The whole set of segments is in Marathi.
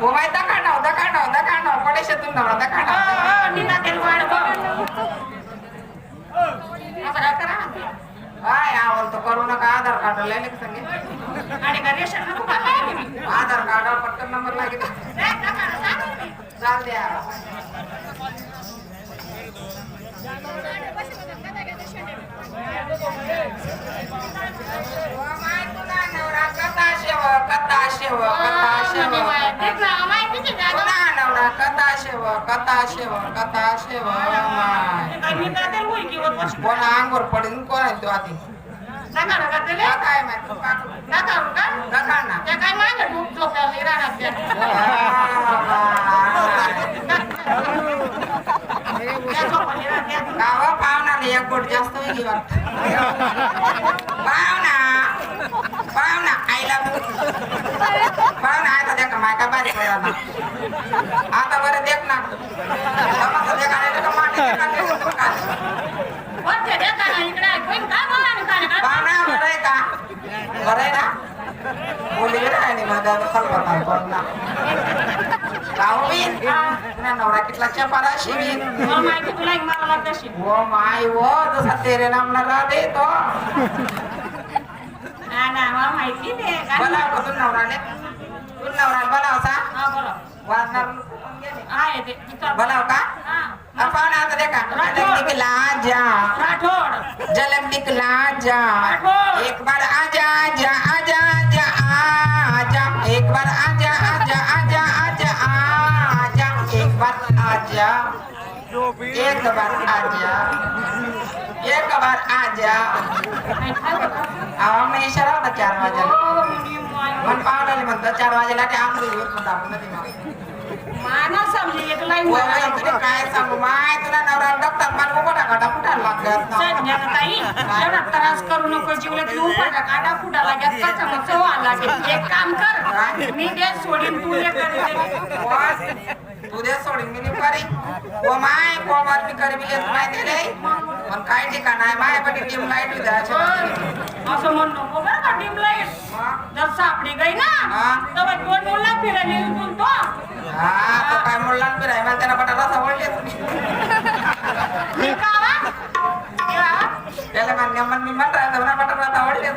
हो माय दकाडाव दकाडाव दकाडाव पडेशेतून नवरा दकाडाव मी ना त्याला वाढ असं काय करा? काय आवडतो करू नका आधार कार्ड लिहिले सांगे आणि का रेशन नको का? काय तुम्ही? आधार कार्डावर पटकन नंबर लागेल. चाल द्या. हो माय तुला नवरा कथा शेव कथा शेव कथा शेव देख ना, माहितीच आहे का? तुला नवरा कथा शेव कथा शेव कथा शेव माय काय मी काय त्याला मुलगी होत बसलो. कोण अंगवर पडून कोण आहे तो आधी नका, नका त्याला. काय माहिती काकू नका, नका. नका ना त्या काय मागं डूब झोपल्यावर हो? राहणार त्या. त्या झोपल्या राहत्या. गावा पाहुणाला एक बोट जास्त वेगळी वाटत पाहुणा पाहुणा आईला पाहुणा आता देख ना मायका बारीक आता बरं देख ना. बरं आहे का? बरं आहे ना? गेलं माझा कल्पना तुला नवरा कितला चपारा शिवी मला माहिती तुला एक मला लागत असेल. वो माय वो जसा तेरे नाम न राधे तो. हा ना, मला माहिती ते. काय बोला नाही. का तू नवराले तू नवराला बोलावसा हा, बोला. वाजणार हा, येते. इथं. बोलाव का हा. आपण आता देखा जलक दिखला जा राठोड. जलक दिखला जा एक बार आजा आजा आजा आजा आजा एक बार आजा आजा आजा आजा आजा एक बार आजा एक बार आजा एक बार बोला? आवा मी इशारा होता चार माय- पण पावडाले म्हणतात चार वाजेला ते म्हणतो आपण नदी मागे. माना समजे. बाई, तुला काय सांगू माय तुला नवरा डॉक्टर मला काटा फुटायला लागल्यात ना. संध्याकाळी एवढा त्रास करू नको जीवला तू उपाटा काढा फुटा लागत मग चव्हा लागेल एक काम कर मी देश सोडीन तू हे करते दे सोडून मी नाही करी व माय कोमात मी करी बिले तू माहिती रे पण काय ठिकाण आहे माय पण टीम लाइट होत्या असं म्हण नको बरं का टीम लाइट जर सापडी गई ना हा. तर दोन मुला फिरायला बोलतो हा तो काय मुलांना फिराय मला त्याला बटा रसा वळले तुम्ही हे कावा? हे कावा? त्याला म्हणण्या मन मी म्हणता तर बटा रसा वळले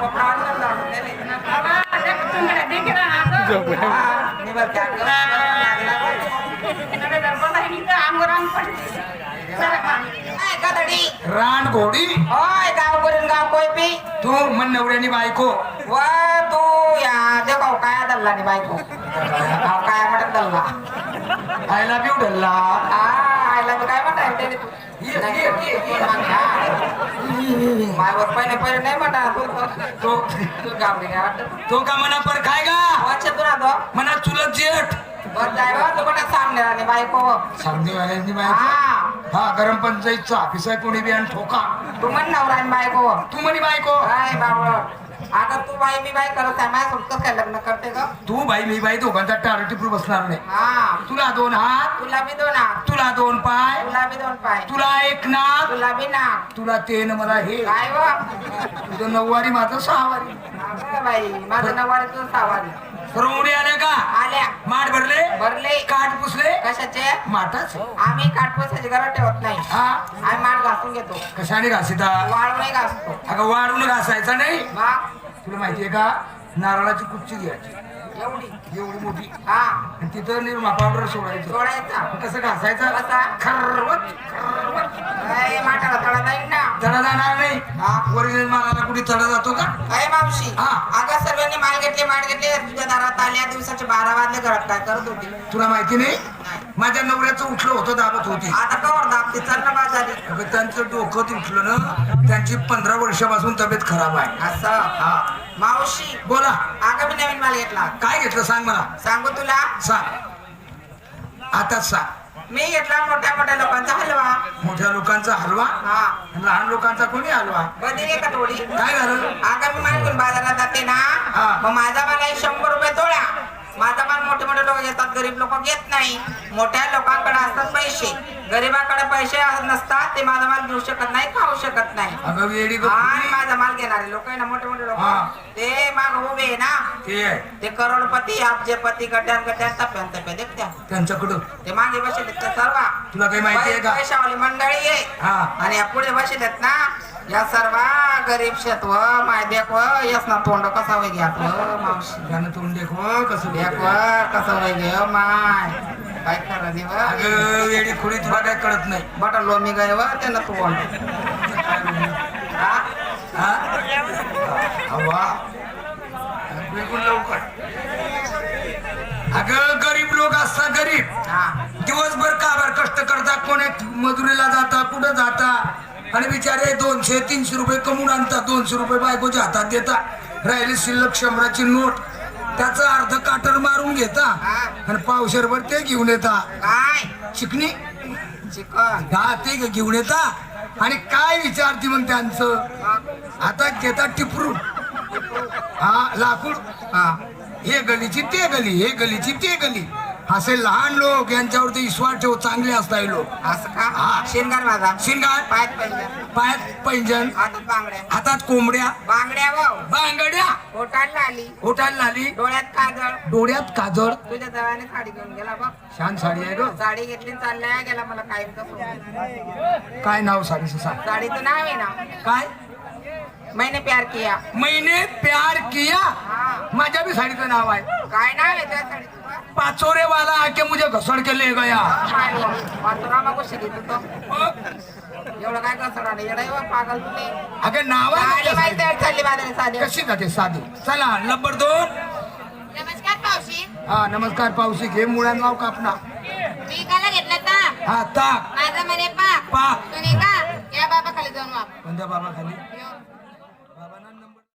कोपरा आणून जाऊन दिले. हा, मी बरं रान घोडी. होय गाव करून गाव कोय पी तू मन नवऱ्यानी बायको. व तू या देखो काय दल्ला नि बायको. गाव काय म्हणत दल्ला. आयला बी उडल्ला आयला मी काय म्हणताय ते? तू. मायवर पहिले पहिले नाही म्हणा. तू तो तू गावडी काय वाटत तो का मना पर खाय का वाचे तू ना तो मना चुलत जेठ. तू सामने बायको. बायको? हा. हा गरम पंचायतचा ऑफिस आहे कोणी बी आणि ठोका. तू म्हण नवरा आणि बायको. तू म्हणी बायको. काय बावळ. आता तू बाई मी बाई करत आहे माझ्या सोबत काय लग्न करते ग? तू बाई मी बाई दोघांचा टार टिपरू बसणार नाही. हा. तुला दोन हात तुला बी दोन हात. तुला दोन पाय तुला बी दोन पाय. तुला एक नाक तुला बी नाक. तुला तेन मला हे. काय व तुझं नऊवारी माझं सहावारी. बाई माझं नवारी तुझं सावारी रवणे आल्या का? आल्या. माठ भरले? भरले. काठ पुसले? कशाचे? माठाच? आम्ही काटपसाची गरज ठेवत नाही. हा? आम्ही माठ घासून घेतो. कशाने घासिता? वाळूनही घासतो. अगं वाढून घासायचा नाही? मग तुला माहितीये का? नारळाची कुच्ची घ्यायची. एवढी. एवढी मोठी. हा. आणि तिथं निर्मा पावडर सोडायचं. सोडायचा. कसं घासायचं? कसा? खरवत खरवत. माठाला तडा जाणार नाही. हा ओरिजिनल मालाला कुठे तडा जातो का? अय मावशी हा. अगं सर्वांनी माल घेतले माल घेतले तुझ्या दारात आल्या दिवसाचे बारा वाजले घरात काय करत होती? तुला माहिती नाही? माझ्या नवऱ्याचं उठलं होतं दाबत होती. आता कवर दाबते चल ना बाजारी. अगं त्यांचं डोकं उठलं ना त्यांची पंधरा वर्षापासून तब्येत खराब आहे. असं? हा. मावशी बोला. अगं मी नवीन माल घेतला. काय घेतलं सांग मला. सांगू तुला? सांग. आताच सांग. मी घेतला मोठ्या मोठ्या लोकांचा हलवा. मोठ्या लोकांचा हलवा? हा. लहान लोकांचा कोणी हलवा? बदली का थोडी? काय झालं? अगं मी माल घेऊन बाजारात जाते ना. हा. मग माझा माल आहे शंभर रुपये तोळा. माझा माल मोठे मोठे लोक घेतात गरीब लोक घेत नाही. मोठ्या लोकांकडे असतात पैसे. गरीबाकडे पैसे नसतात ते माझा माल घेऊ शकत नाही खाऊ शकत नाही. अगं वेडी गं आणि पुरी. माझा माल घेणारे लोक आहे ना मोठे मोठे लोक. हा. ते माग उभे आहे ना. ते आहे. ते करोडपती अब्जपती गड्यान गड्यान टप्प्यान टप्प्या देखत्या त्यांच्याकडं. ते मागे बसलेत त्या सर्व. तुला काही माहिती आहे का? पैशावाली मंडळी आहे. हा. आणि या पुढे बसलेत ना या सर्व गरीब शेतव माय देखव यस ना तोंड कसा वय घ्या मावशी? त्यानं तोंड देखो कसं देखो. कसं वय घे माय? काय खरं देव अगं वेडी खोडी तुला काय कळत नाही. बटा लोमी गय व त्यानं हा? हा? हवा बिलकुल लवकर. अगं गरीब लोक असतात गरीब. हा. दिवसभर काबार कष्ट करतात कोणी मजुरीला जाता कुठं जाता? आणि बिचारे दोनशे तीनशे रुपये कमवून आणतात. दोनशे रुपये बायकोच्या हातात देता. राहिली शिल्लक शंभराची नोट. त्याचं अर्ध काटर मारून घेता. आणि पावशेरभर ते घेऊन येता. काय? चिकणी चिकन हा घेऊन येता. आणि काय विचारते मग त्यांचं? आता घेतात टिपरू. हा लाकूड. हा. हे गलीची ते गली हे गलीची ते गली. असे लहान लोक यांच्यावरती विश्वास ठेव चांगले असतात हे लोक. असं का? हा. शिंगार माझा. शिंगार? पायात पाहिजे पायात पैंजण. हातात बांगड्या. हातात कोंबड्या. बांगड्या वाव बांगड्या. पोटाला आली ओठाला आली डोळ्यात काजळ. डोळ्यात काजळ. तुझ्या जवाने साडी घेऊन गेला बघ. छान साडी आहे ग. साडी घेतली आणि चालल्या गेला मला काय काय नाव साडीचं सांग. साडीचं नाव आहे ना. काय? मैंने प्यार किया. मैने प्यार किया. हा. माझ्या बी साडीचं नाव आहे. काय नाव आहे त्या साडीचं? पाचोरे वाला आके मुझे घसड़ के ले गया एवढं काय कसं नाही येडा आहे बा, पागल तुम्ही. अगे नाव चालली बाजारात साडी कशी जाते साधी? चला नंबर दोन. नमस्कार पावशी. हा नमस्कार पावशी घे मुळा नाव कापना. मी काला घेतला ता. हा ताक. माझा म्हणे पाक. पाक. तुम्ही का? या बाबा खाली जाऊन वाप. कोणत्या बाबा खाली यो.